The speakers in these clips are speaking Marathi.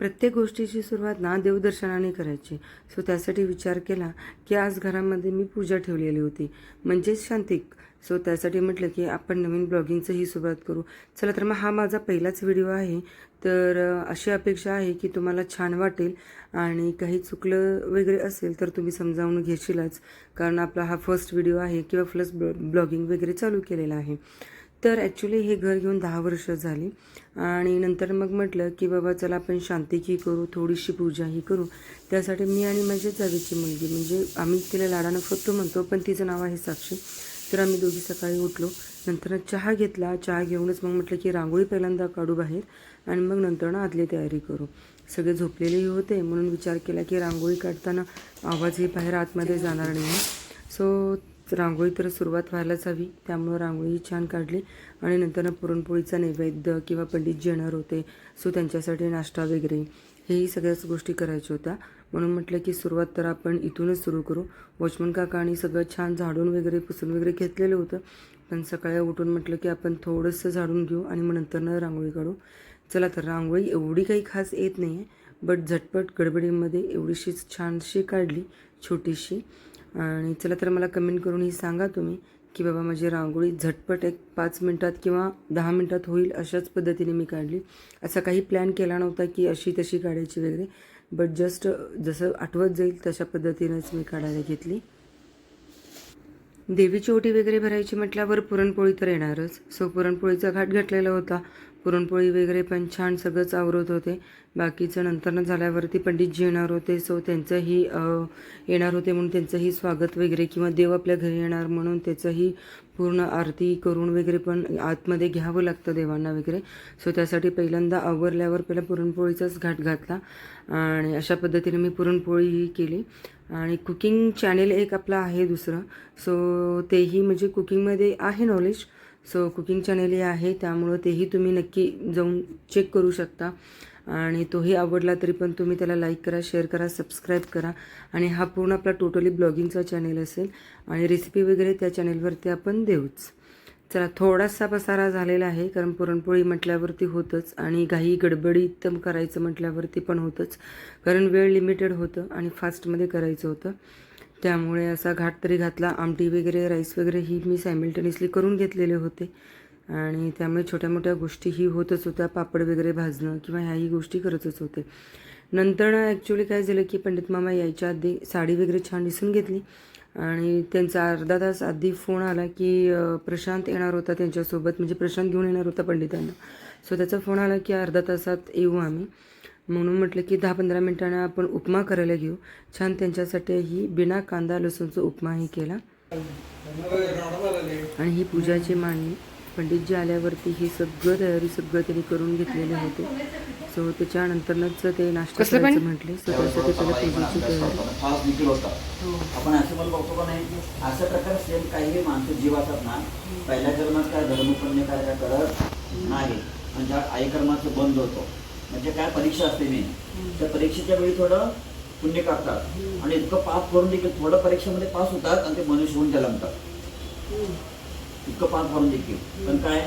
प्रत्येक गोष्टीची सुरुवात ना देवदर्शनाने करायची. सो त्यासाठी विचार केला की आज घरामध्ये मी पूजा ठेवलेली होती. म्हणजेच शांतिक सो त्यासाठी म्हटलं की आपण नवीन ब्लॉगिंगचंही सुरुवात करू. चला तर मग हा माझा पहिलाच व्हिडिओ आहे. तर अशी अपेक्षा आहे की तुम्हाला छान वाटेल आणि काही चुकलं वगैरे असेल तर तुम्ही समजावून घेशीलच. कारण आपला हा फर्स्ट व्हिडिओ आहे किंवा प्लस ब्लॉ ब्लॉगिंग वगैरे चालू केलेला आहे. तर ॲक्च्युली हे घर घेऊन दहा वर्ष झाली. आणि नंतर मग म्हटलं की बाबा चला आपण शांतिकी करू थोडीशी पूजाही करू. त्यासाठी मी आणि माझ्या जावीची मुलगी म्हणजे आम्ही तिला लाडानं फक्त म्हणतो पण तिचं नाव आहे साक्षी. तर आम्ही दोघी सकाळी उठलो. नंतर चहा घेतला. चहा घेऊनच मग म्हटलं की रांगोळी पहिल्यांदा काढू बाहेर आणि मग नंतर ना आदली तयारी करू. सगळे झोपलेलेही होते म्हणून विचार केला की रांगोळी काढताना आवाजही बाहेर आतमध्ये जाणार नाही. सो रांगोळी तर सुरुवात व्हायलाच हवी. त्यामुळं रांगोळी छान काढली आणि नंतर पुरणपोळीचा नैवेद्य किंवा पंडितजी येणार होते सो त्यांच्यासाठी नाश्ता वगैरे हेही सगळ्याच गोष्टी करायच्या होत्या. म्हणून म्हटलं की सुरुवात तर आपण इथूनच सुरू करू. वॉचमन काकांनी सगळं छान झाडून वगैरे पुसून वगैरे घेतलेलं होतं. पण सकाळी उठून म्हटलं की आपण थोडंसं झाडून घेऊ आणि मग नंतरनं रांगोळी काढू. चला तर रांगोळी एवढी काही खास येत नाही आहे बट झटपट गडबडीमध्ये एवढीशीच छानशी काढली छोटीशी. आणि चला तर मला कमेंट करून ही सांगा तुम्ही की बाबा माझी रांगोळी झटपट एक पाच मिनटात किंवा दहा मिनटात होईल अशाच पद्धतीने मी काढली. असा काही प्लॅन केला नव्हता की अशी तशी काढायची वगैरे. बट जस्ट जसं आठवत जाईल तशा पद्धतीनेच मी काढायला घेतली. देवीची ओटी वगैरे भरायची म्हटल्यावर पुरणपोळी तर येणारच. सो पुरणपोळीचा घाट घातलेला होता. पुरणपोळी वगैरे पण छान सगळंच आवरत होते. बाकीचं नंतर झाल्यावरती पंडितजी येणार होते. सो त्यांचंही येणार होते म्हणून त्यांचंही स्वागत वगैरे किंवा देव आपल्या घरी येणार म्हणून त्याचंही पूर्ण आरती करून वगैरे पण आतमध्ये घ्यावं लागतं देवांना वगैरे. सो त्यासाठी पहिल्यांदा आवरल्यावर पहिला पुरणपोळीचाच घाट घातला आणि अशा पद्धतीने मी पुरणपोळीही केली. आणि कुकिंग चॅनेल एक आपला आहे दुसरं. सो तेही म्हणजे कुकिंगमध्ये आहे नॉलेज सो कुकिंग चॅनेलही आहे त्यामुळं तेही तुम्ही नक्की जाऊन चेक करू शकता. आणि तोही आवडला तरी पण तुम्ही त्याला लाईक करा शेअर करा सबस्क्राईब करा. आणि हा पूर्ण आपला टोटली ब्लॉगिंगचा चॅनेल असेल. आणि रेसिपी वगैरे त्या चॅनेलवरती आपण देऊच. चला थोडासा पसारा झालेला आहे कारण पुरणपोळी म्हटल्यावरती होतंच. आणि घाई गडबडीत करायचं म्हटल्यावरती पण होतंच. कारण वेळ लिमिटेड होतं आणि फास्टमध्ये करायचं होतं. त्यामुळे असा घाट तरी घातला. आमटी वगैरे राईस वगैरे ही मी सायमिल्टेनियसली करून घेतलेले होते. आणि त्यामुळे छोट्या मोठ्या गोष्टीही होतच होत्या. पापड वगैरे भाजणं किंवा ह्याही गोष्टी करतच होते. नंतर ॲक्च्युली काय झालं की पंडित मामा यायच्या आधी साडी वगैरे छान दिसून घेतली. आणि त्यांचा अर्धा तास आधी फोन आला की प्रशांत येणार होता त्यांच्यासोबत. म्हणजे प्रशांत घेऊन येणार होता पंडितांना. सो त्याचा फोन आला की अर्धा तासात येऊ आम्ही. म्हणून म्हटलं की दहा पंधरा मिनिटांना आपण उपमा करायला घेऊ. छान त्यांच्यासाठीही बिना कांदा लसूणचा उपमाही केला. आणि ही पूजाची मांडणी पंडितजी आल्यावरती ही सगळं तयारी सगळं त्यांनी करून घेतलेले होते. सो त्याच्यानंतरच ते नाश्ता करायचं म्हटले. सो त्यासाठी पहिला पूजेची तयारी. होता. आपण असं पण बघतो का नाही अशा प्रकारे सेम काही माणसं जीव असतात ना पहिल्या जन्मात काय धर्मपुण्य काय काय करत नाही. आणि ज्या आई कर्माचं बंद होतो म्हणजे काय परीक्षा असते मी त्या परीक्षेच्या वेळी थोडं पुण्य करतात आणि इतकं पाप करून देखील थोडं परीक्षेमध्ये पास होतात आणि ते मनुष्य होऊन जन्मतात इतकं पाप करून देखील. पण काय?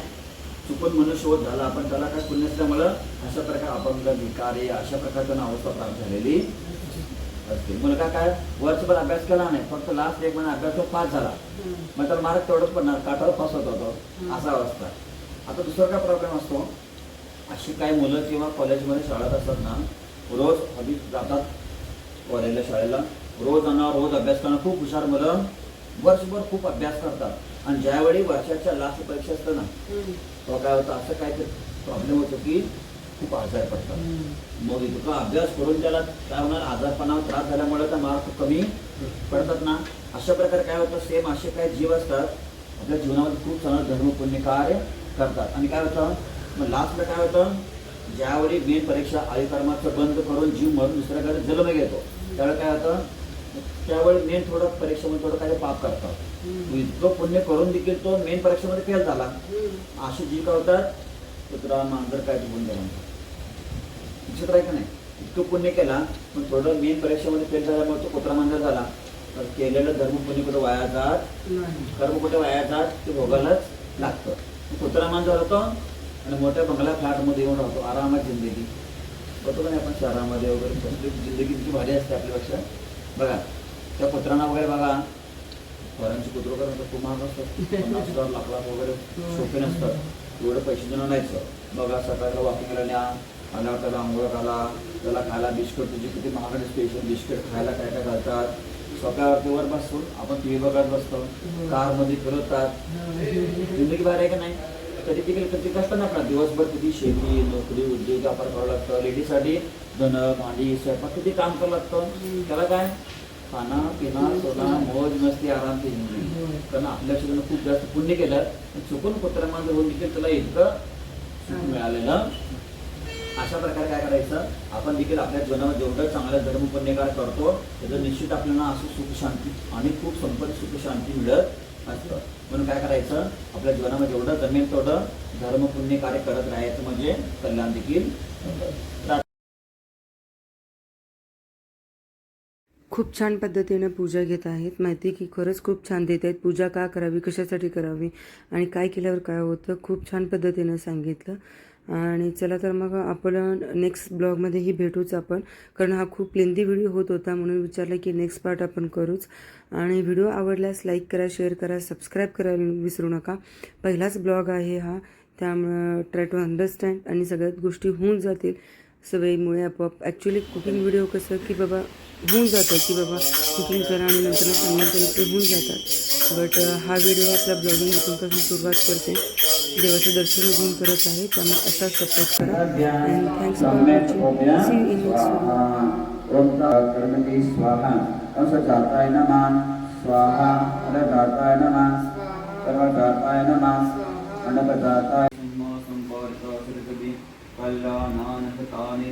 चुकून मनुष्य होत झाला. आपण त्याला काय पुण्य असल्यामुळं अशा प्रकारे अपंग भिकारी अशा प्रकारचं अवस्था प्राप्त झालेली असते. मुलगा काय? वर्षभर अभ्यास केला नाही. फक्त लास्ट एक महिना अभ्यास तो पास झाला. मग त्याला मार्क तेवढंच पडणार. काठावर पास होत. होतो असा अवस्था. आता दुसरा काय प्रॉब्लेम असतो? अशी काही मुलं किंवा कॉलेजमध्ये शाळेत असतात ना रोज हवी जातात कॉलेजला शाळेला. रोज जाणार रोज अभ्यास करणं. खूप हुशार मुलं वर्षभर खूप अभ्यास करतात. आणि ज्यावेळी वर्षाच्या लास्ट परीक्षा असतं ना तेव्हा काय होतं? असं काय प्रॉब्लेम होतो की खूप आजार पडतात. मग इतका अभ्यास करून त्याला काय होणार? आजारपणा त्रास झाल्यामुळे त्या मार्क कमी पडतात ना. अशा प्रकारे काय होतं? सेम असे काही जीव असतात. आपल्या जीवनामध्ये खूप चांगलं धर्म पुण्य कार्य करतात. आणि काय होतं? मग लास्टला काय होतं? ज्यावेळी मेन परीक्षा आयुकर्माचं बंद करून जीव मरून दुसऱ्याकडे जन्म घेतो त्यावेळी काय होतं? त्यावेळी मेन थोडं परीक्षेमध्ये थोडं काही पाप करतात इतकं पुण्य करून देखील तो मेन परीक्षेमध्ये फेल झाला. असे जीव काय होतात? कुत्रा मांजर काय बोलून गेला विचित्र आहे का नाही? इतकं पुण्य केला पण थोडं मेन परीक्षेमध्ये फेल झाल्यामुळे तो कुत्रा मांजर झाला. तर केलेलं धर्म पुण्य कुठं वाया जात? कर्म कुठे वाया जात? ते भोगायलाच लागतं. कुत्रा मांजर होतो. आणि मोठ्या बंगला फ्लॅटमध्ये येऊन राहतो आरामात जिंदगी. बघतो का नाही आपण शहरामध्ये वगैरे कसली जिंदगी किती भारी असते आपल्यापेक्षा. बघा त्या कुत्रांना वगैरे बघा. फॉरेनचे कुत्र वगैरे खूप महाग असतात पन्नास हजार लाख लाख वगैरे सोपे नसतात. एवढे पैसे देऊन आणायचं बघा सकाळला वॉकिंगला न्या आल्यावर त्याला आंघोळ घाला त्याला खायला बिस्किट तुझी किती महागडे स्पेशल बिस्किट खायला काय काय घालतात? सोप्यावरती वर बसतो आपण टी व्ही बघत बसतो. कारमध्ये फिरवतात. जिंदगी बाहेर आहे का नाही? कधी तिकडे कधी कष्ट नका दिवसभर किती शेती नोकरी उद्योग व्यापार करावं लागतं. लेडीजसाठी धनं भांडी स्वयंपाक किती काम करावं लागतं? त्याला काय? खाना पिना सोना मौज मस्ती आराम ते कारण आपल्या शरीरानं खूप जास्त पुण्य केलं चुकून कुत्र्यामध्ये होऊन देखील त्याला इतकं सुख मिळालेलं. अशा प्रकारे काय करायचं? आपण देखील आपल्या जीवनामध्ये जेवढं चांगलं धर्म पुण्यकार करतो त्याचं निश्चित आपल्याला असं सुख शांती आणि खूप संपत्ती सुख शांती मिळत असतं. म्हणून काय करायचं? आपल्या जीवनामध्ये एवढं जमेल तेवढं धर्म पुण्य कार्य करत राहायचं म्हणजे कल्याण देखील खूप छान पद्धतीने पूजा घेत आहेत. माहिती की खरंच खूप छान देत आहेत. पूजा का करावी? कशासाठी करावी? आणि काय केल्यावर काय होतं? खूप छान पद्धतीनं सांगितलं. आणि चला तर मग आपण नेक्स्ट ब्लॉगमध्येही भेटूच आपण. कारण हा खूप लेंदी व्हिडिओ होत होता म्हणून विचारलं की नेक्स्ट पार्ट आपण करूच. आणि व्हिडिओ आवडल्यास लाईक करा शेअर करा सबस्क्राईब करायला विसरू नका. पहिलाच ब्लॉग आहे हा. त्यामुळं ट्राय टू अंडरस्टँड आणि सगळ्यात गोष्टी होऊन जातील. सवयीमुळे आपोआप. ॲक्च्युली कुकिंग व्हिडिओ कसं की बाबा होऊन जातं की बाबा कुकिंग करा आणि नंतर सांगायचं ते होऊन जातात. बट हा व्हिडिओ आपला ब्लॉगिंग इथूनपासून सुरुवात करते. देवाचं दर्शन घेऊन करत आहे. त्यामुळे असा सपोर्ट करा. And thanks for watching see in next स्वाहा. नमः. नमः. कल्याणानहतानि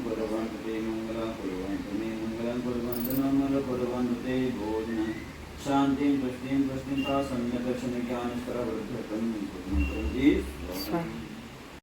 कुर्वन्तु ते मङ्गलं कुर्वन्तु मे मङ्गलं कुर्वन्तु मङ्गलं कुर्वन्तु ते भोजनं. शान्तिं पुष्टिं पुष्टिं प्रासन्नदर्शनज्ञानस्वरवृद्धतं कुर्वन्ति स्वाहा